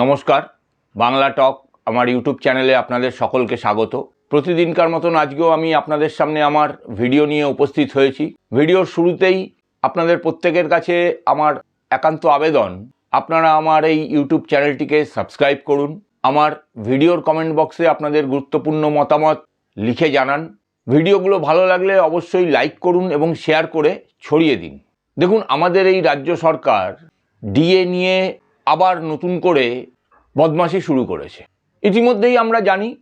নমস্কার, বাংলা টক আমার ইউটিউব চ্যানেলে আপনাদের সকলকে স্বাগত। প্রতিদিনকার মতন আজকেও আমি আপনাদের সামনে আমার ভিডিও নিয়ে উপস্থিত হয়েছি। ভিডিওর শুরুতেই আপনাদের প্রত্যেকের কাছে আমার একান্ত আবেদন, আপনারা আমার এই ইউটিউব চ্যানেলটিকে সাবস্ক্রাইব করুন, আমার ভিডিওর কমেন্ট বক্সে আপনাদের গুরুত্বপূর্ণ মতামত লিখে জানান। ভিডিওগুলো ভালো লাগলে অবশ্যই লাইক করুন এবং শেয়ার করে ছড়িয়ে দিন। দেখুন, আমাদের এই রাজ্য সরকার ডিএ নিয়ে আবার নতুন করে বদমাশি শুরু করেছে। ইতিমধ্যেই আমরা জানি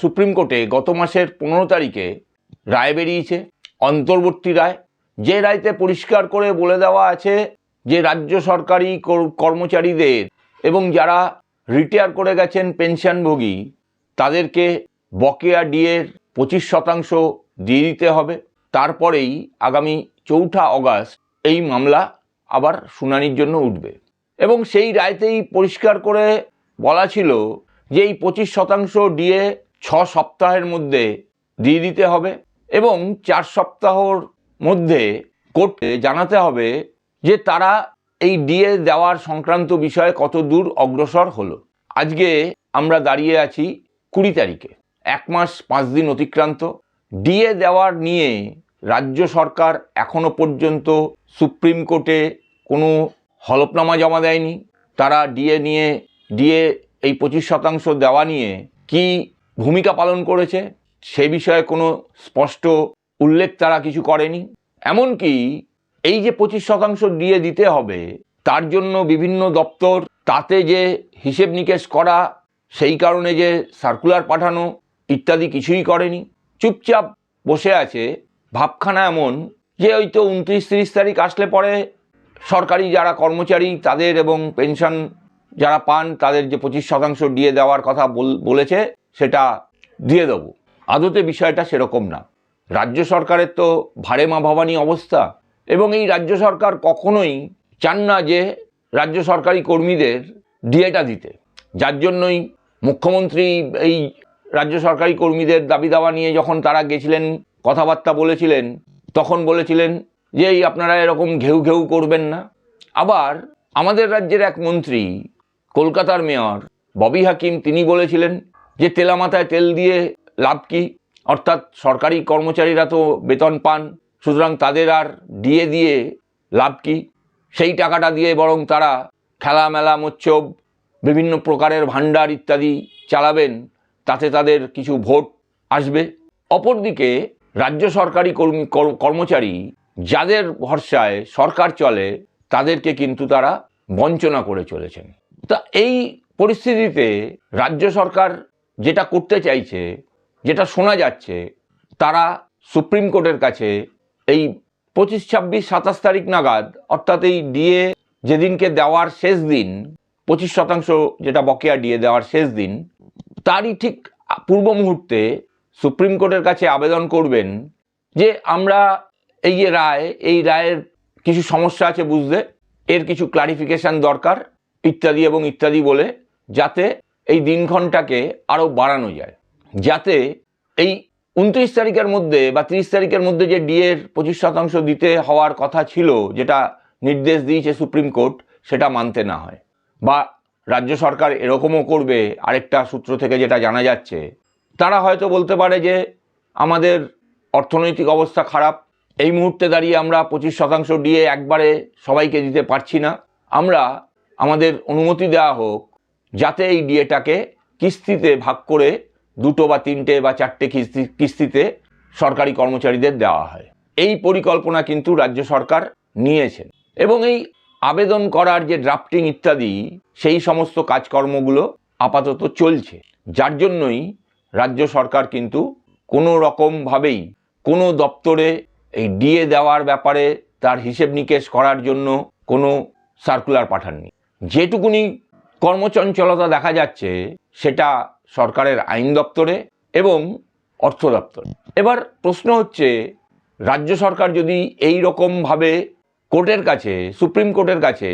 সুপ্রিম কোর্টে গত মাসের পনেরো তারিখে রায় বেরিয়েছে, অন্তর্বর্তী রায়। যে রায়তে পরিষ্কার করে বলে দেওয়া আছে যে রাজ্য সরকারি কর- কর্মচারীদের এবং যারা রিটায়ার করে গেছেন পেনশনভোগী, তাদেরকে বকেয়া ডিএর পঁচিশ শতাংশ দিয়ে দিতে হবে। তারপরেই আগামী চৌঠা অগাস্ট এই মামলা আবার শুনানির জন্য উঠবে। এবং সেই রায়তেই পরিষ্কার করে বলা ছিল যে এই পঁচিশ শতাংশ ডিএ ছ সপ্তাহের মধ্যে দিয়ে দিতে হবে এবং চার সপ্তাহর মধ্যে কোর্টে জানাতে হবে যে তারা এই ডিএ দেওয়ার সংক্রান্ত বিষয়ে কত দূর অগ্রসর হলো। আজকে আমরা দাঁড়িয়ে আছি কুড়ি তারিখে, এক মাস পাঁচ দিন অতিক্রান্ত। ডিএ দেওয়ার নিয়ে রাজ্য সরকার এখনও পর্যন্ত সুপ্রিম কোর্টে কোনো হলফনামা জমা দেয়নি। তারা ডিএ নিয়ে, ডিএ এই পঁচিশ শতাংশ দেওয়া নিয়ে কি ভূমিকা পালন করেছে, সে বিষয়ে কোনো স্পষ্ট উল্লেখ তারা কিছু করেনি। এমনকি এই যে পঁচিশ শতাংশ ডিএ দিতে হবে, তার জন্য বিভিন্ন দপ্তর তাতে যে হিসেব নিকেশ করা, সেই কারণে যে সার্কুলার পাঠানো ইত্যাদি কিছুই করেনি। চুপচাপ বসে আছে, ভাবখানা এমন যে ওই তো উনত্রিশ তিরিশ তারিখ আসলে পরে সরকারি যারা কর্মচারী তাদের এবং পেনশন যারা পান, তাদের যে পঁচিশ শতাংশ দিয়ে দেওয়ার কথা বল- বলেছে, সেটা দিয়ে দেবো। আদতে বিষয়টা সেরকম না। রাজ্য সরকারের তো ভাড়েমা ভবানী অবস্থা এবং এই রাজ্য সরকার কখনোই চান না যে রাজ্য সরকারি কর্মীদের ডিএটা দিতে। যার জন্যই মুখ্যমন্ত্রী এই রাজ্য সরকারি কর্মীদের দাবি দাওয়া নিয়ে যখন তারা গেছিলেন, কথাবার্তা বলেছিলেন, তখন বলেছিলেন যে এই আপনারা এরকম ঘেউ ঘেউ করবেন না। আবার আমাদের রাজ্যের এক মন্ত্রী, কলকাতার মেয়র ববি হাকিম, তিনি বলেছিলেন যে তেলামাথায় তেল দিয়ে লাভ কি? অর্থাৎ সরকারি কর্মচারীরা তো বেতন পান, সুতরাং তাদের আর দিয়ে দিয়ে লাভ কি? সেই টাকাটা দিয়ে বরং তারা খেলা মেলা মোচ্ছব বিভিন্ন প্রকারের ভাণ্ডার ইত্যাদি চালাবেন, তাতে তাদের কিছু ভোট আসবে। অপরদিকে রাজ্য সরকারি কর্মী কর- কর্মচারী যাদের ভরসায় সরকার চলে, তাদেরকে কিন্তু তারা বঞ্চনা করে চলেছেন। তা এই পরিস্থিতিতে রাজ্য সরকার যেটা করতে চাইছে, যেটা শোনা যাচ্ছে, তারা সুপ্রিম কোর্টের কাছে এই পঁচিশ, ছাব্বিশ, সাতাশ তারিখ নাগাদ, অর্থাৎ এই ডিএ যেদিনকে দেওয়ার শেষ দিন, পঁচিশ শতাংশ যেটা বকেয়া ডিএ দেওয়ার শেষ দিন, তারই ঠিক পূর্ব মুহূর্তে সুপ্রিম কোর্টের কাছে আবেদন করবেন যে আমরা এই যে রায়, এই রায়ের কিছু সমস্যা আছে বুঝতে এর কিছু ক্লারিফিকেশান দরকার, ইত্যাদি এবং ইত্যাদি বলে, যাতে এই দিনক্ষণটাকে আরও বাড়ানো যায়। যাতে এই উনত্রিশ তারিখের মধ্যে বা তিরিশ তারিখের মধ্যে যে ডিএর পঁচিশ শতাংশ দিতে হওয়ার কথা ছিল, যেটা নির্দেশ দিয়েছে সুপ্রিম কোর্ট সেটা মানতে না হয়। বা রাজ্য সরকার এরকমও করবে, আরেকটা সূত্র থেকে যেটা জানা যাচ্ছে। তারা হয়তো বলতে পারে যে, আমাদের অর্থনৈতিক অবস্থা খারাপ এই মুহূর্তে দাঁড়িয়ে আমরা পঁচিশ শতাংশ দিয়ে একবারে সবাইকে দিতে পারছি না। আমরা আমাদের অনুমতি দেওয়া হোক, যাতে এই ডিএটাকে কিস্তিতে ভাগ করে দুটো বা তিনটে বা চারটে কিস্তি কিস্তিতে সরকারি কর্মচারীদের দেওয়া হয়। এই পরিকল্পনা কিন্তু রাজ্য সরকার নিয়েছেন এবং এই আবেদন করার যে ড্রাফটিং ইত্যাদি, সেই সমস্ত কাজকর্মগুলো আপাতত চলছে। যার জন্যই রাজ্য সরকার কিন্তু কোনো রকমভাবেই কোনো দপ্তরে এই ডিএ দেওয়ার ব্যাপারে তার হিসেব নিকেশ করার জন্য কোনো সার্কুলার পাঠাননি। যেটুকুনি কর্মচঞ্চলতা দেখা যাচ্ছে, সেটা সরকারের আইন দপ্তরে এবং অর্থ দপ্তরে। এবার প্রশ্ন হচ্ছে, রাজ্য সরকার যদি এই রকমভাবে কোর্টের কাছে, সুপ্রিম কোর্টের কাছে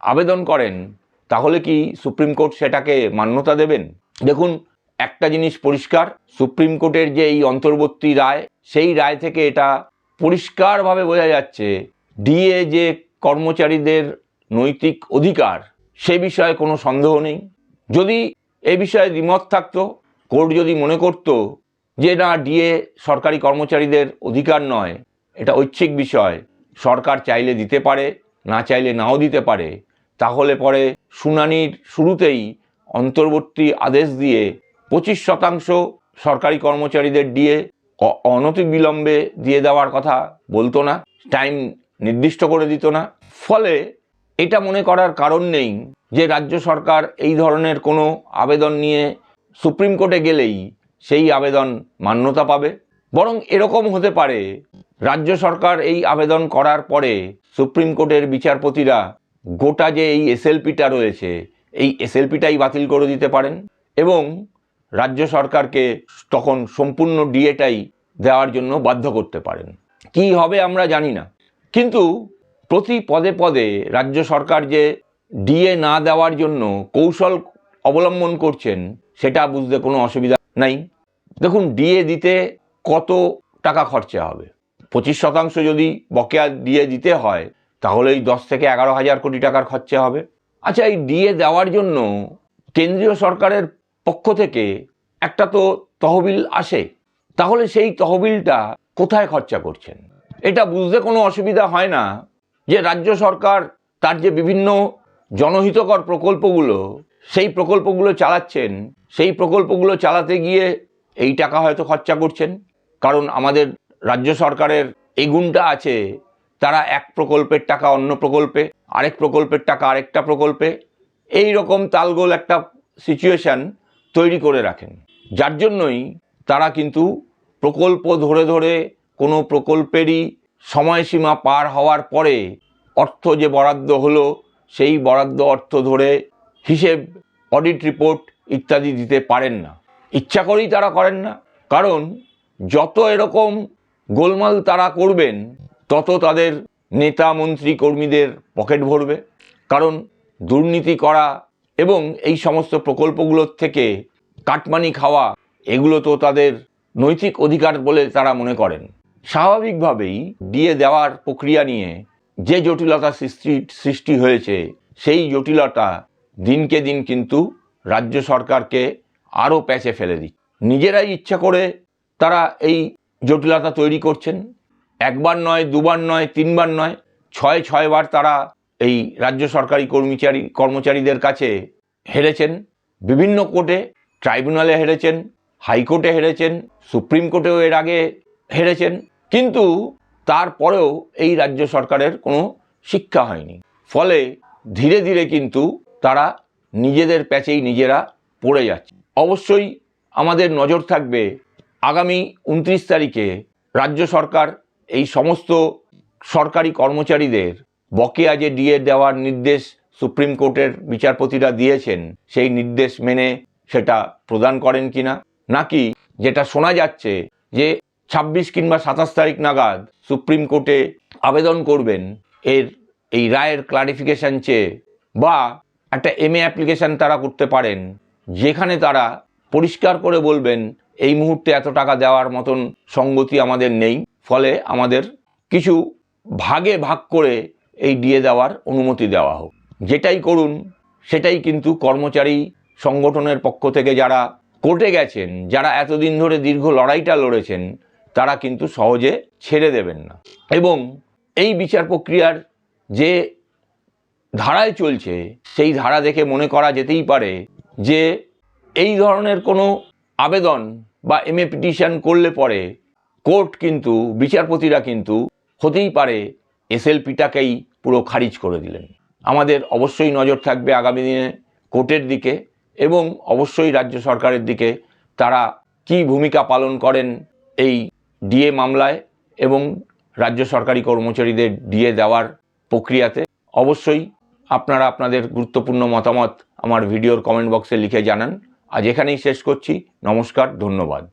আবেদন করেন, তাহলে কি সুপ্রিম কোর্ট সেটাকে মান্যতা দেবেন? দেখুন, একটা জিনিস পরিষ্কার, সুপ্রিম কোর্টের যে এই অন্তর্বর্তী রায়, সেই রায় থেকে এটা পরিষ্কারভাবে বোঝা যাচ্ছে ডিএ যে কর্মচারীদের নৈতিক অধিকার, সে বিষয়ে কোনো সন্দেহ নেই। যদি এ বিষয়ে দ্বিমত থাকতো, কোর্ট যদি মনে করত যে না, ডিএ সরকারি কর্মচারীদের অধিকার নয়, এটা ঐচ্ছিক বিষয়, সরকার চাইলে দিতে পারে, না চাইলে নাও দিতে পারে, তাহলে পরে শুনানির শুরুতেই অন্তর্বর্তী আদেশ দিয়ে পঁচিশ শতাংশ সরকারি কর্মচারীদের ডিএ অনতিবিলম্বে দিয়ে দেওয়ার কথা বলতো না টাইম নির্দিষ্ট করে দিত না। ফলে এটা মনে করার কারণ নেই যে রাজ্য সরকার এই ধরনের কোনো আবেদন নিয়ে সুপ্রিম কোর্টে গেলেই সেই আবেদন মান্যতা পাবে। বরং এরকম হতে পারে, রাজ্য সরকার এই আবেদন করার পরে সুপ্রিম কোর্টের বিচারপতিরা গোটা যে এই এসএলপিটা রয়েছে, এই এসএলপিটাই বাতিল করে দিতে পারেন এবং রাজ্য সরকারকে তখন সম্পূর্ণ ডিএটাই দেওয়ার জন্য বাধ্য করতে পারেন। কি হবে আমরা জানি না। কিন্তু প্রতি পদে পদে রাজ্য সরকার যে ডিএ না দেওয়ার জন্য কৌশল অবলম্বন করছেন, সেটা বুঝতে কোনো অসুবিধা নাই। দেখুন, ডিএ দিতে কত টাকা খরচা হবে? পঁচিশ শতাংশ যদি বকেয়া ডিএ দিতে হয়, তাহলে এই দশ থেকে এগারো হাজার কোটি টাকার খরচা হবে। আচ্ছা এই ডিএ দেওয়ার জন্য কেন্দ্রীয় সরকারের পক্ষ থেকে একটা তো তহবিল আসে, তাহলে সেই তহবিলটা কোথায় খরচা করছেন? এটা বুঝতে কোনো অসুবিধা হয় না যে রাজ্য সরকার তার যে বিভিন্ন জনহিতকর প্রকল্পগুলো, সেই প্রকল্পগুলো চালাচ্ছেন, সেই প্রকল্পগুলো চালাতে গিয়ে এই টাকা হয়তো খরচা করছেন? কারণ আমাদের রাজ্য সরকারের এই গুণটা আছে, তারা এক প্রকল্পের টাকা অন্য প্রকল্পে, আরেক প্রকল্পের টাকা আরেকটা প্রকল্পে, এই রকম তালগোল একটা সিচুয়েশান তৈরি করে রাখেন। যার জন্যই তারা কিন্তু প্রকল্প ধরে ধরে কোনো প্রকল্পেরই সময়সীমা পার হওয়ার পরে অর্থ যে বরাদ্দ হলো, সেই বরাদ্দ অর্থ ধরে হিসেব, অডিট রিপোর্ট ইত্যাদি দিতে পারেন না। ইচ্ছা করেই তারা করেন না। কারণ যত এরকম গোলমাল তারা করবেন, তত তাদের নেতা, মন্ত্রী, কর্মীদের পকেট ভরবে। কারণ দুর্নীতি করা এবং এই সমস্ত প্রকল্পগুলোর থেকে কাটমানি খাওয়া, এগুলো তো তাদের নৈতিক অধিকার বলে তারা মনে করেন। স্বাভাবিকভাবেই দিয়ে দেওয়ার প্রক্রিয়া নিয়ে যে জটিলতা সৃষ্টি সৃষ্টি হয়েছে, সেই জটিলতা দিনকে দিন কিন্তু রাজ্য সরকারকে আরও প্যাচে ফেলে দিচ্ছে। নিজেরাই ইচ্ছা করে তারা এই জটিলতা তৈরি করছেন। একবার নয়, দুবার নয়, তিনবার নয়, ছয়, ছয়বার তারা এই রাজ্য সরকারি কর্মচারী, কর্মচারীদের কাছে হেরেছেন। বিভিন্ন কোর্টে, ট্রাইব্যুনালে হেরেছেন, হাইকোর্টে হেরেছেন, সুপ্রিম কোর্টেও এর আগে হেরেছেন। কিন্তু তারপরেও এই রাজ্য সরকারের কোনো শিক্ষা হয়নি। ফলে ধীরে ধীরে কিন্তু তারা নিজেদের প্যাচেই নিজেরা পড়ে যাচ্ছে। অবশ্যই আমাদের নজর থাকবে আগামী উনত্রিশ তারিখে রাজ্য সরকার এই সমস্ত সরকারি কর্মচারীদের বকেয়া যে ডিএ দেওয়ার নির্দেশ সুপ্রিম কোর্টের বিচারপতিরা দিয়েছেন, সেই নির্দেশ মেনে সেটা প্রদান করেন কিনা? নাকি যেটা শোনা যাচ্ছে যে ছাব্বিশ কিংবা সাতাশ তারিখ নাগাদ সুপ্রিম কোর্টে আবেদন করবেন এর এই রায়ের ক্লারিফিকেশান চেয়ে বা একটা এমএ অ্যাপ্লিকেশন তারা করতে পারেন, যেখানে তারা পরিষ্কার করে বলবেন, এই মুহূর্তে এত টাকা দেওয়ার মতন সঙ্গতি আমাদের নেই, ফলে আমাদের কিছু ভাগে ভাগ করে এই দিয়ে দেওয়ার অনুমতি দেওয়া হোক। যেটাই করুন, সেটাই কিন্তু কর্মচারী সংগঠনের পক্ষ থেকে যারা কোর্টে গেছেন, যারা এতদিন ধরে দীর্ঘ লড়াইটা লড়েছেন, তারা কিন্তু সহজে ছেড়ে দেবেন না। এবং এই বিচার প্রক্রিয়ার যে ধারায় চলছে, সেই ধারা দেখে মনে করা যেতেই পারে যে এই ধরনের কোনো আবেদন বা এমএ পিটিশন করলে পরে কোর্ট কিন্তু, বিচারপতিরা কিন্তু হতেই পারে এসএলপিটাকেই পুরো খারিজ করে দিলেন। আমাদের অবশ্যই নজর থাকবে আগামী দিনে কোর্টের দিকে এবং অবশ্যই রাজ্য সরকারের দিকে তারা কি ভূমিকা পালন করেন এই ডিএ মামলায় এবং রাজ্য সরকারি কর্মচারীদের ডিএ দেওয়ার প্রক্রিয়াতে। অবশ্যই আপনারা আপনাদের গুরুত্বপূর্ণ মতামত আমার ভিডিওর কমেন্ট বক্সে লিখে জানান। আজ এখানেই শেষ করছি। নমস্কার, ধন্যবাদ।